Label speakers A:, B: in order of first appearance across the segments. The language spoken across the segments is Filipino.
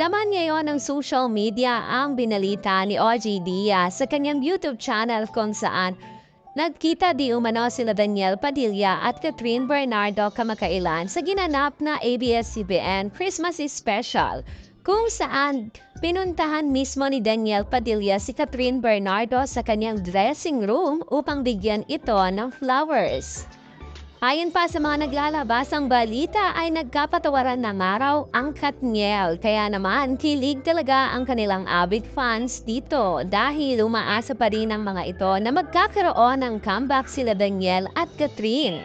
A: Laman ngayon ng social media ang binalita ni OG Diaz sa kanyang YouTube channel kung saan nagkita di umano sila Daniel Padilla at Catherine Bernardo kamakailan sa ginanap na ABS-CBN Christmas Special kung saan pinuntahan mismo ni Daniel Padilla si Catherine Bernardo sa kanyang dressing room upang bigyan ito ng flowers. Ayon pa sa mga naglalabasang balita ay nagkapatawaran ng araw ang Katniel. Kaya naman kilig talaga ang kanilang avid fans dito dahil umaasa pa rin ang mga ito na magkakaroon ng comeback sila Daniel at Catherine.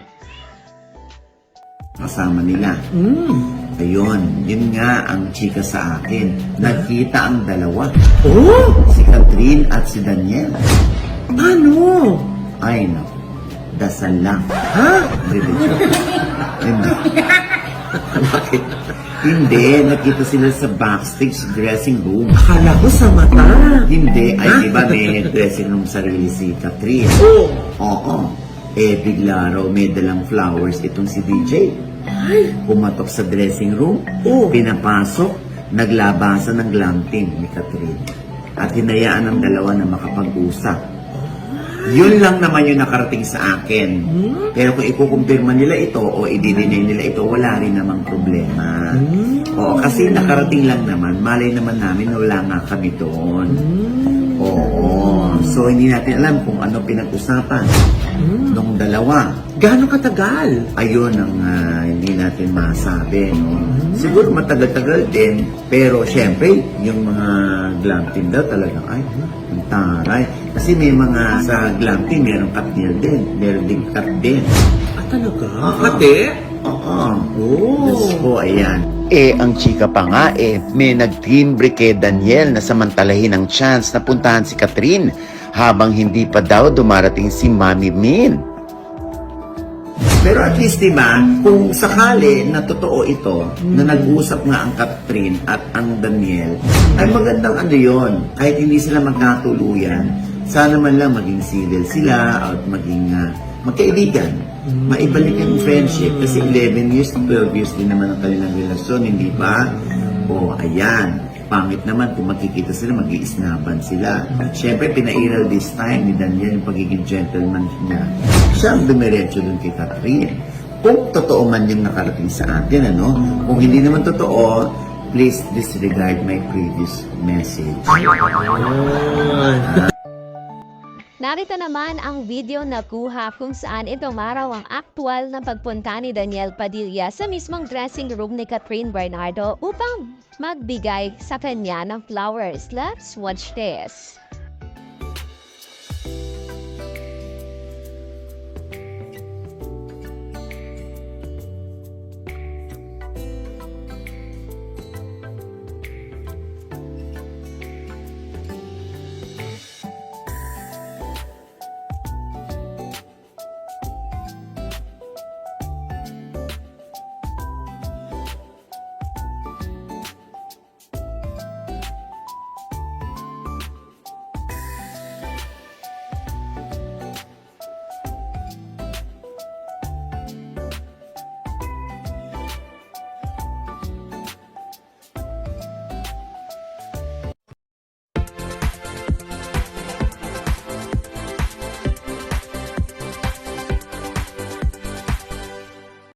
B: kasama nila.
C: Mm.
B: Ayun, yun nga ang chika sa akin. Nagkita ang dalawa.
C: Oh?
B: Si Catherine at si Daniel.
C: Ano?
B: Ay, naku. Dasal lang.
C: Ha?
B: Hindi. Hindi. Bakit? Hindi, nakita sila sa backstage dressing room.
C: Akala ko sa mata.
B: Hindi, ay di ba may dressing room sarili si Catherine?
C: Oh.
B: Oo. Eh, bigla raw may dalang flowers itong si DJ.
C: Ay.
B: Pumatok sa dressing room,
C: Oh.
B: pinapasok, naglabasan ng glam team ni Catherine. At hinayaan ng dalawa na makapag-usap. Yun lang naman yung nakarating sa akin.
C: Hmm?
B: Pero kung ikukumpirma nila ito o i-deny nila ito, wala rin namang problema.
C: Hmm?
B: Oo, kasi nakarating lang naman, malay naman namin na wala nga kami doon.
C: Hmm?
B: Oo. So, hindi natin alam kung ano pinag-usapan
C: Hmm?
B: nung dalawa.
C: Gano'ng katagal?
B: Ayun ang ah, hindi natin masabi. No? Siguro matagal-tagal din, pero syempre, yung mga glam team daw talagang, ay, ang taray. Kasi may mga sa glam team, merong katnil din, meron din kat din.
C: Ah, talaga?
B: Oo.
C: Kate?
B: Oo.
C: Oh.
B: Diyos ko, ayan. Eh, ang chika pa nga eh, may nag-timbre kay Daniel na samantalahin ang chance na puntahan si Catherine habang hindi pa daw dumarating si Mami Min. Pero at least, di ba, kung sakali na totoo ito, na nag-usap nga ang Catherine at ang Daniel, ay magandang ano yon Kahit hindi sila magkatuluyan, sana man lang maging civil sila at maging ah, magkaibigan. Maibalik yung friendship kasi 11 years, 12 years din naman ang kanilang relasyon, hindi ba? O, ayan. Pangit naman kung makikita sila, mag-iisnaban sila. Siyempre, pinairal this time ni Daniel yung pagiging gentleman niya. Siya ang dumiretso dun kay Catherine. Kung totoo man yung nakarating sa atin, ano? Kung hindi naman totoo, please disregard my previous message.
A: Narito naman ang video na kuha kung saan itong araw ang aktwal na pagpunta ni Daniel Padilla sa mismong dressing room ni Catherine Bernardo upang magbigay sa kanya ng flowers. Let's watch this.